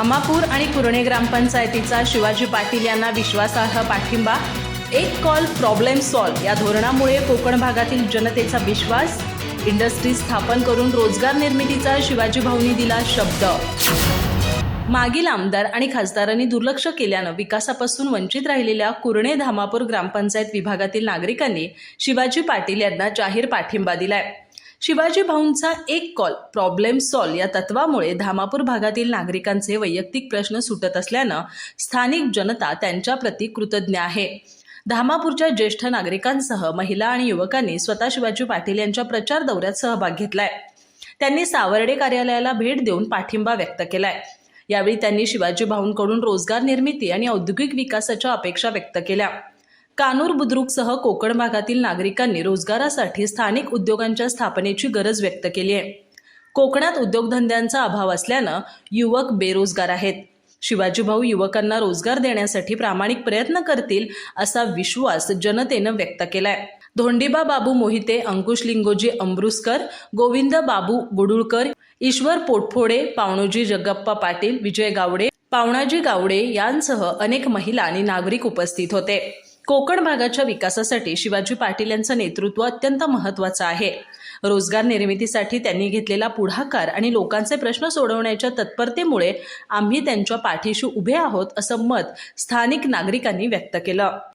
धामापूर आणि कुरणे ग्रामपंचायतीचा शिवाजी पाटील यांना विश्वासार्ह पाठिंबा एक कॉल प्रॉब्लेम सॉल्व या धोरणामुळे कोकण भागातील जनतेचा विश्वास इंडस्ट्री स्थापन करून रोजगार निर्मितीचा शिवाजी भाऊनी दिला शब्द. मागील आमदार आणि खासदारांनी दुर्लक्ष केल्यानं विकासापासून वंचित राहिलेल्या कुरणे धामापूर ग्रामपंचायत विभागातील नागरिकांनी शिवाजी पाटील यांना जाहीर पाठिंबा दिलाय. शिवाजी भाऊंचा एक कॉल प्रॉब्लेम सॉल्व या तत्वामुळे धामापूर भागातील नागरिकांचे वैयक्तिक प्रश्न सुटत असल्यानं स्थानिक जनता त्यांच्याप्रती कृतज्ञ आहे. धामापूरच्या ज्येष्ठ नागरिकांसह महिला आणि युवकांनी स्वतः शिवाजी पाटील यांच्या प्रचार दौऱ्यात सहभाग घेतलाय. त्यांनी सावर्डे कार्यालयाला भेट देऊन पाठिंबा व्यक्त केलाय. यावेळी त्यांनी शिवाजी भाऊंकडून रोजगार निर्मिती आणि औद्योगिक विकासाच्या अपेक्षा व्यक्त केल्या. कानूर बुद्रुकसह कोकण भागातील नागरिकांनी रोजगारासाठी स्थानिक उद्योगांच्या स्थापनेची गरज व्यक्त केली आहे. कोकणात उद्योगधंद्यांचा अभाव असल्यानं युवक बेरोजगार आहेत. शिवाजीभाऊ युवकांना रोजगार देण्यासाठी प्रामाणिक प्रयत्न करतील असा विश्वास जनतेनं व्यक्त केलाय. धोंडीबा बाबू मोहिते अंकुश लिंगोजी अमृसकर गोविंद बाबू गुडुळकर ईश्वर पोटफोडे पावणोजी जगप्पा पाटील विजय गावडे पावणाजी गावडे यांसह अनेक महिला आणि नागरिक उपस्थित होते. कोकण भागाच्या विकासासाठी शिवाजी पाटील यांचं नेतृत्व अत्यंत महत्वाचं आहे. रोजगार निर्मितीसाठी त्यांनी घेतलेला पुढाकार आणि लोकांचे प्रश्न सोडवण्याच्या तत्परतेमुळे आम्ही त्यांच्या पाठीशी उभे आहोत असं मत स्थानिक नागरिकांनी व्यक्त केलं.